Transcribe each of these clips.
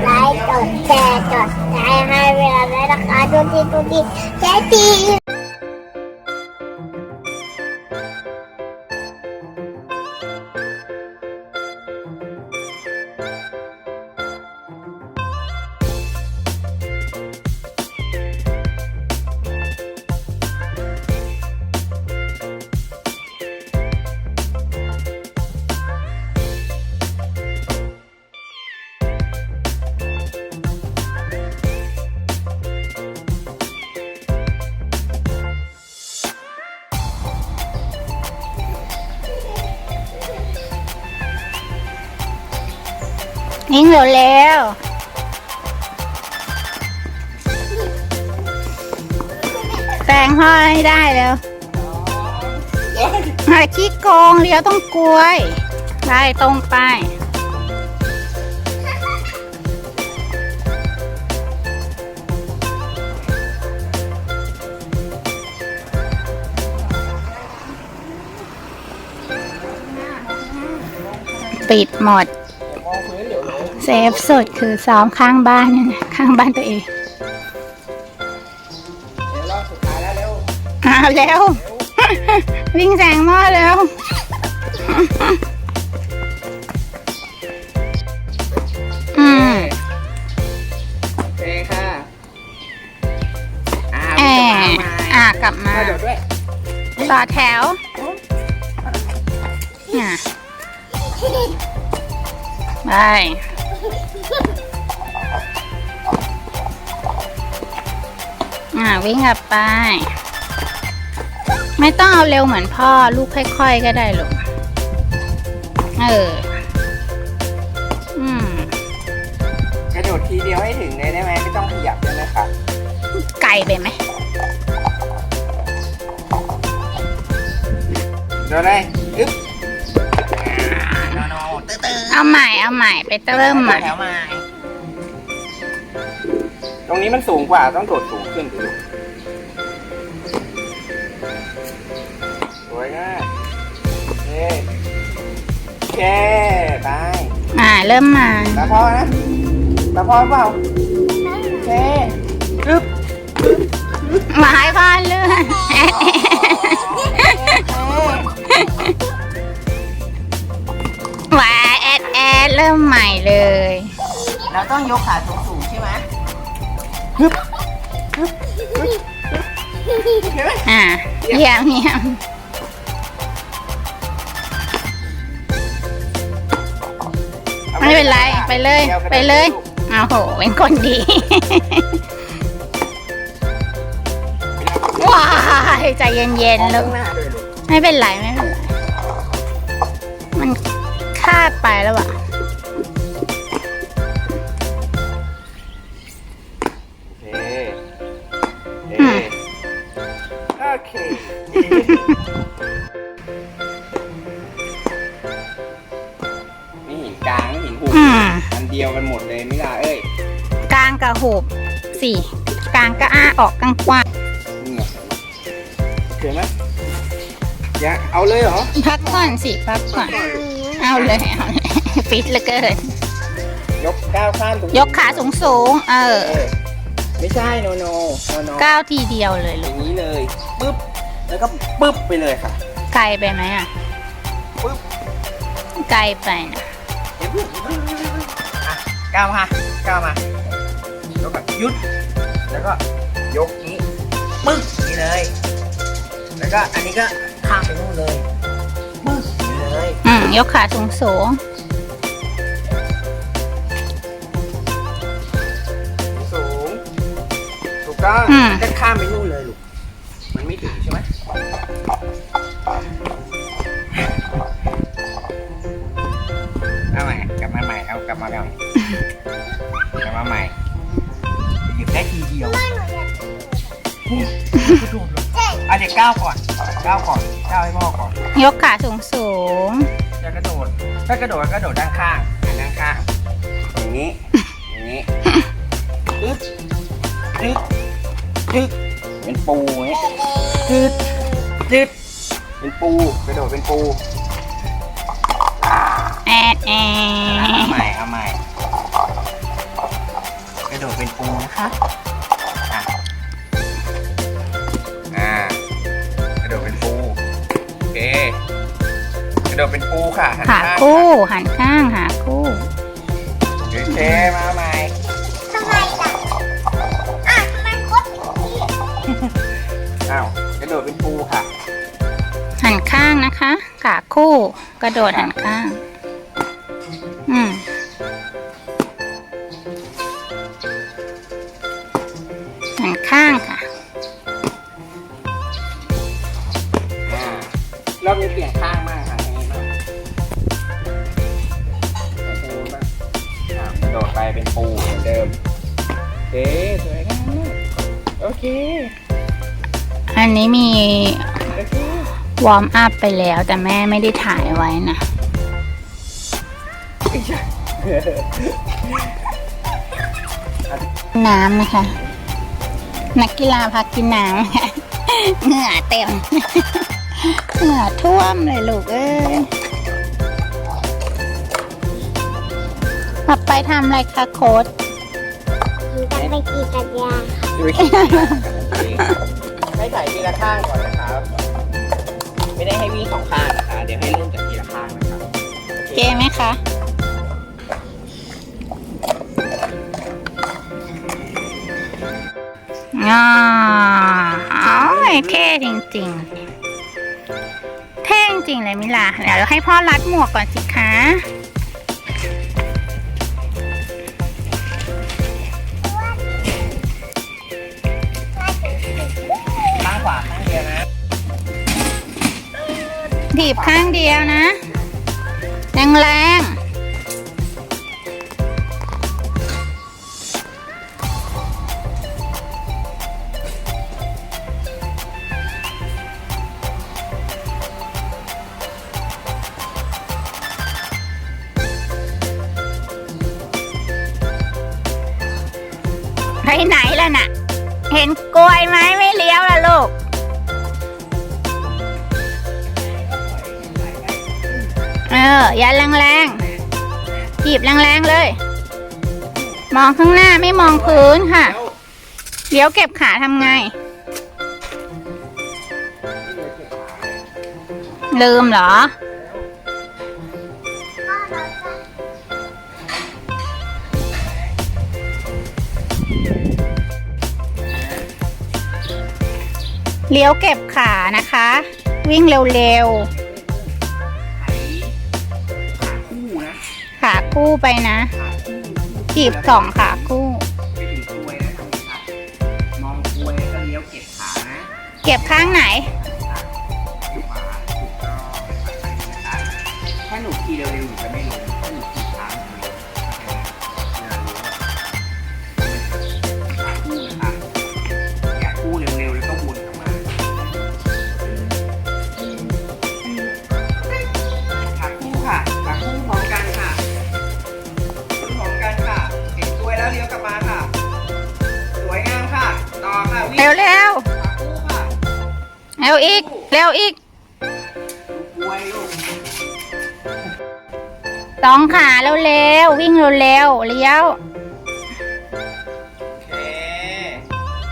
ไลค์กดแชร์กดไลค์ให้เวลาด้วยนะคะดูดีดูดีแค่ดี นิ่งเร็วๆแต่งห้อยให้ได้แล้วหาขี้โกงเลี้ยวต้องกล้วยได้ตรงไป ปิดหมด เซฟสุดคือซ้อมข้างบ้านเนี่ยนะข้างบ้านตัวเองเดี๋ยวรอบสุดท้ายแล้วเร็วอ้าวแล้ว วิ่งแซงหม้อแล้วอืมโอเคค่ะอ่าแอมีบกลับมาอะกลับมาใหม่กระโดดด้วยต่อแถวอะไป อะวิ่งกลับไป ไม่ต้องเอาเร็วเหมือนพ่อลูกค่อยๆก็ได้ลูกเออ อืมกระโดดทีเดียวให้ถึงเลยได้ไหมไม่ต้องขยับเลยนะคะไกลไปไหมโดดเลย เอาใหม่เอาใหม่ไปเริ่มใหม่ แถวใหม่ ตรงนี้มันสูงกว่าต้องโดดสูงขึ้นดูสวยงามเย้โอเคไปอ่าเริ่มมา ตาพอนะตาพอเปล่าโอเคอึ๊บหมายพ่อเลื่อน แอดแอดเริ่มใหม่เลย เราต้องยกขาสูงๆใช่ไหมฮึบฮึบฮึบฮึบเห็นไหมอ่าเยี่ยมเยี่ยมไม่เป็นไร ไปเลย ไปเลยเอาโห เป็นคนดี ว้ายใจเย็นมองๆลูข้ากงหน้าด้วยลูก ไม่เป็นไร ไม่เป็นไร มันคาดไปแล้วอะ สี่กลางก็อ้าออกกลางกว้างนี่ไงเห็นไหมอย่าเอาเลยเหรอ พักก่อนสิพักก่อน เอาเลยเอาเลยฟิตเหลือเกิน ยกก้าวข้ามตรงนี้ยกขาสูงสูงๆเออเออไม่ใช่โนโนโนโนก้าวทีเดียวเลยอลูกย่างนี้เลยปึ๊บแล้วก็ปึ๊บไปเลยค่ะ ไกลไปไหมอะปึ๊บ ไกลไปนะเดี๋ยวปึ๊บอะก้าวมาก้าวมา ยกแบบยุด แล้วก็ยกนี้ปึ๊บนี่เลย แล้วก็อันนี้ก็ข้ามไปนู่นเลยปึ๊บนี่เลยอืมยกขาสูงสูงสูงถูกต้องอืมก็ข้ามไปนู่นเลยลูกมันไม่ถึงใช่ไหมเอาใหม่กลับมาใหม่เอากลับมาก่อน ได้ทีเดียวกระโดดเลยอะเด็กก้าวก่อนก้าวก่อนก้าวให้พ่อก่อนยกขาสูงสูงจะกระโดด ถ้ากระโดดก็กระโดดด้านข้างด้านข้างอย่างนี้อย่างนี้อึ๊บอึ๊บอึ๊บเป็นปูอย่างนี้จึ๊ดจึ๊ดเป็นปูกระโดดเป็นปูแอดแอเอาดใหม่เอาใหม่ เป็นปูนะคะอะอ่ากระโดดเป็นปูโอเคกระโดดเป็นปูค่ะหันหาข้างคู่หันข้างหาคู่โอเคมาใหม่ ทำไมล่ะอะทำไมคดอย่างนี้อ้าวกระโดดเป็นปูค่ะ หันข้างนะคะขาคู่ กระโดดหันข้าง อร์มอัพไปแล้วแต่แม่ไม่ได้ถ่ายไว้นะ น้ำนะคะ นักกีฬาพักกินน้ำค่ะเหงื่อเต็ม เหงื่อท่วมเลยลูกเอ้ยต่อไปทำอะไรคะโค้ดจะไปขี่จักรยานดูวิธีให้ถ่ายทีละข้างก่อนนะครับ ไม่ได้ให้วิ่งสองข้างนะคะเดี๋ยวให้เริ่มจากทีละข้างนะครับเกไหมคะ อ่าอ๋อยเท่จริงๆ เท่จริงๆเลยมิลาเดี๋ยวเราให้พ่อรัดหมวกก่อนสิคะ ถีบข้างเดียวนะ แรงๆไปไหนล่ะน่ะ เห็นกลวยไหมไม่เลี้ยวล่ะลูก อออย่าแรงๆจีบแรงๆเลย มองข้างหน้าไม่มองพื้นค่ะ เดี๋ยวเก็บขาทำไง ลืมเหรอ เลี้ยวเก็บขานะคะ วิ่งเร็วคู่ คู่ไปนะขาคู่จีบสองขาคู่ไปถึงกล้วยน ร็วอีกกล้วยลูกสองขาเร็วเร็วๆวิ่งเร็วเร็วๆเลี้ยวโอเค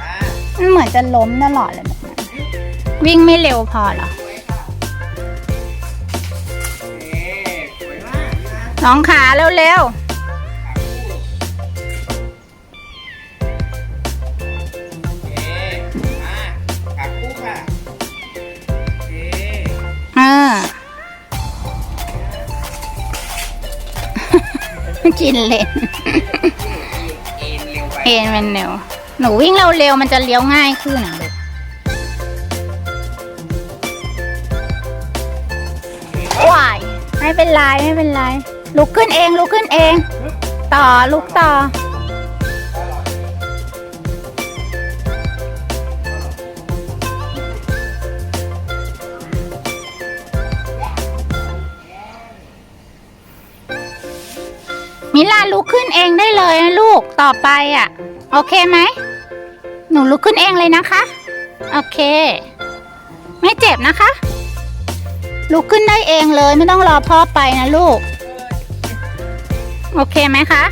อะมันเหมือนจะล้มตลอดเลยแบบนั้นวิ่งไม่เร็วพอเหรอสวยค่ะโอเคสวยมากนะสองขาเร็วเกินเลนเอ็นเร็วไปเอ็นเป็นเร็วหนูวิ่งเร็วเร็วๆมันจะเลี้ยวง่ายขึ้นอะลูกว้ายไม่เป็นไรไม่เป็นไรลุกขึ้นเองลุกขึ้นเอง ต่อลุกต่อ มิลาลุกขึ้นเองได้เลยนะลูกต่อไปอะ โอเคไหม หนูลุกขึ้นเองเลยนะคะ โอเค ไม่เจ็บนะคะ ลุกขึ้นได้เองเลยไม่ต้องรอพ่อไปนะลูก โอเคไหมคะ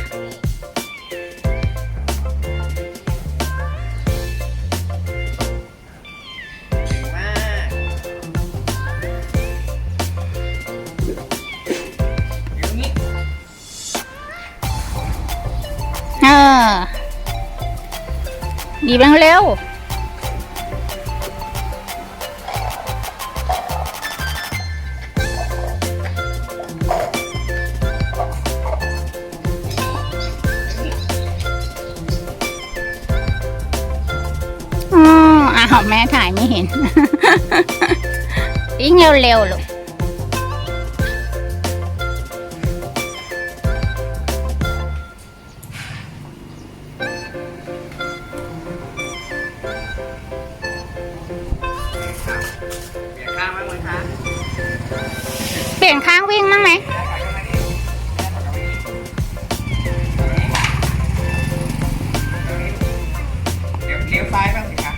ดีบ้างเร็วอ๋ออ้าวแม่ถ่ายไม่เห็นวิ่งเร็วๆลูก เปลี่ยนข้างวิ่งมั้างไหมเดี๋ยวเลี้ยวซ้ายบ้างสิคะ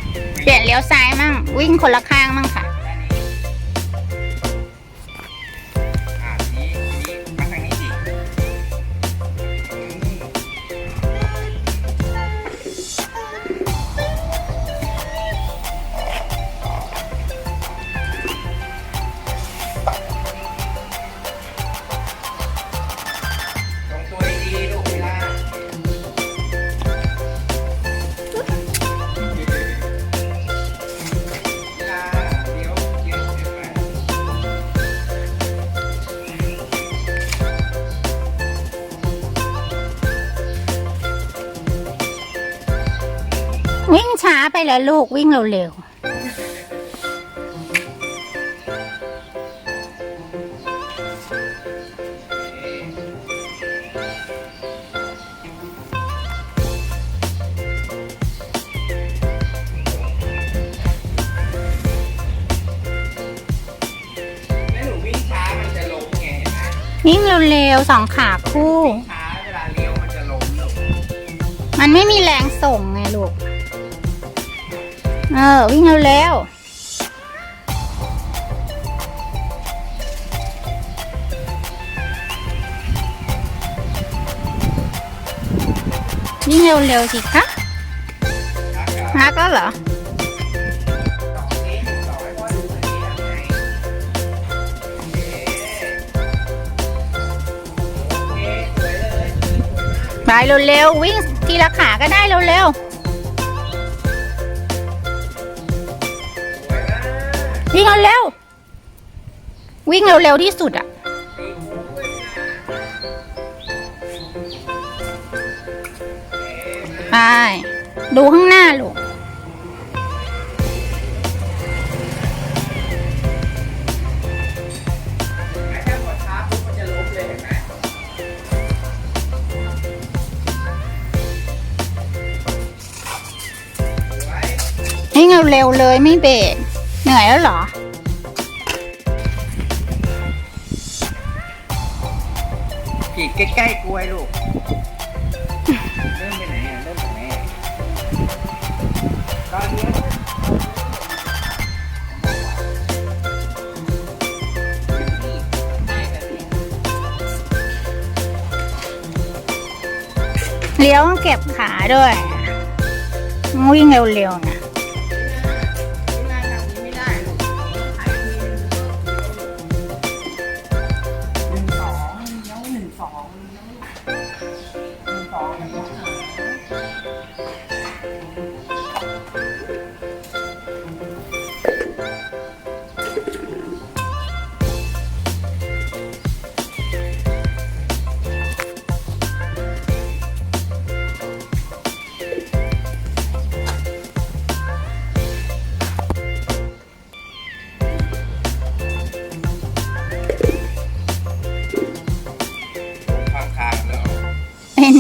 เปลี่ยนเลี้ยวซ้ายมั่งวิ่งคนละข้าง งช้าไปแล้วลูกวิ่งเร็วๆแม่หนูวิ่งช้ามันจะล้มไงเห็นไหมวิ่งเร็วๆสองขาคู่ วิ่งช้าเวลาเลี้ยวมันจะล้มลูกมันไม่มีแรงส่งไงลูก เออวิ่งเร็วๆวิ่งเร็วๆสิคะช้าครับฮักแล้วเหรอสองนี้หนึ่งสองให้พ่อดูหน่อยดิทำไงโอเคโอเคสวยเลยสวยมากไปเร็วๆวิ่งทีละขาก็ได้เร็วส วิ่งเร็ว วิ่งเร็วๆที่สุดอะไปดูข้างหน้าลูกแล้วถ้ากดช้ามันจะล้มเลยเห็นไหมวิ่งเร็วเลยไม่เบรก เหนื่อยแล้วเหรอ ขีดใกล้ๆกล้วยลูก เริ่มไปไหนอะเริ่มจากไหนอะตอนนี้ได้แบบนี้เลี้ยวต้องเก็บขาด้วยวิ่งเร็วๆนะ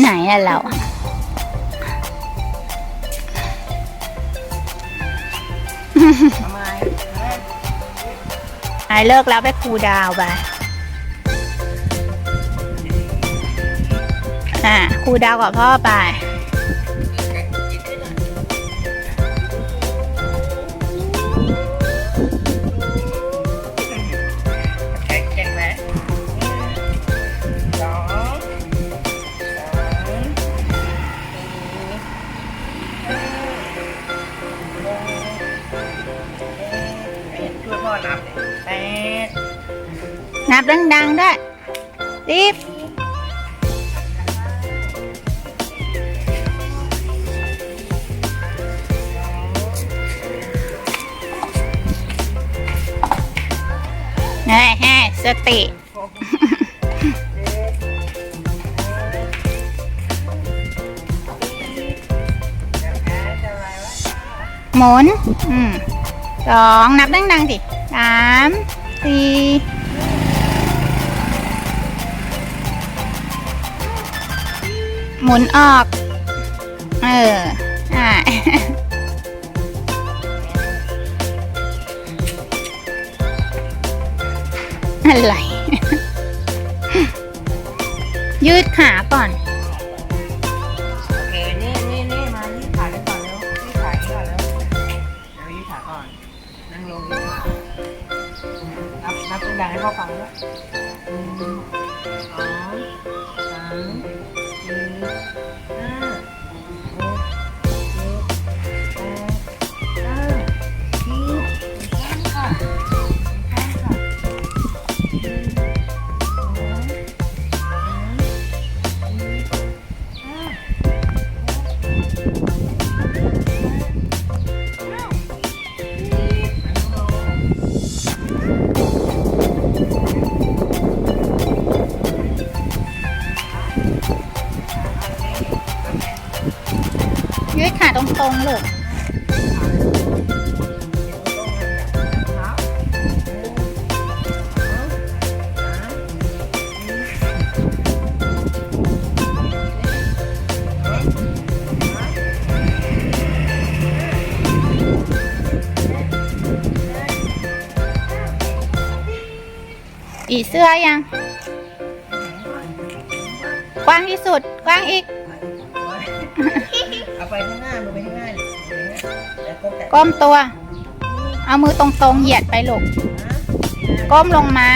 ไหนอะเราไมไอเลิกแล้วไปครูดาวไปอะครูดาวกับพ่อไป หมุนอืมสองนับดังๆสิสามสี่หมุนออก เออ อ่าอะไร ยืดขาก่อน นับนับดั ตรงลูกอีเสื้อยัง กว้างที่สุด กว้างอีก ไปข้างหน้ามือไปข้างหน้าดิแล้วก็แตะก้มตัว เอามือตรงๆ เหยียดไปลูก ก้มลงมา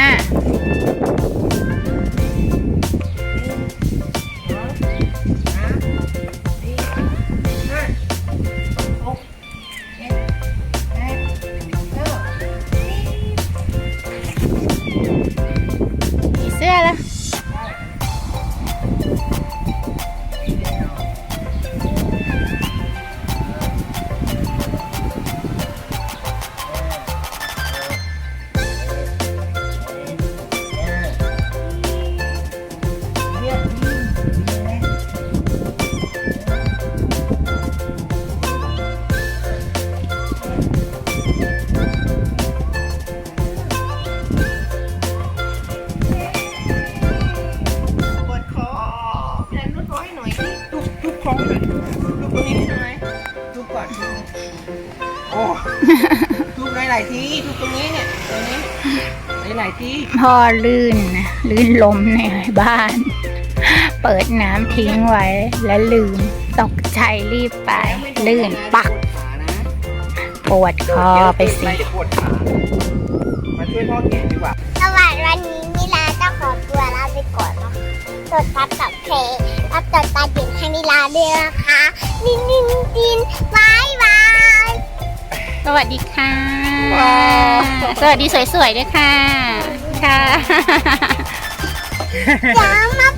พ่อลื่นนะลื่นลมในบ้าน เปิดน้ำทิ้งไว้แล้วลืม ตกใจรีบไป ลื่นปัก ปวดคอไปสิม่ด้ปวดขามาช่วยพ่อเขียนดีกว่า สวัสดีวันนี้นิลาจะขอตัวลาไปก่อนนะคะกดซับกับเพลงรับจดตาเด็กให้นิลาด้วยนะคะนินนินนินบายบาย สวัสดีค่ะ สวัสดีสวยๆด้วยค่ะ ค่ะอย่ามา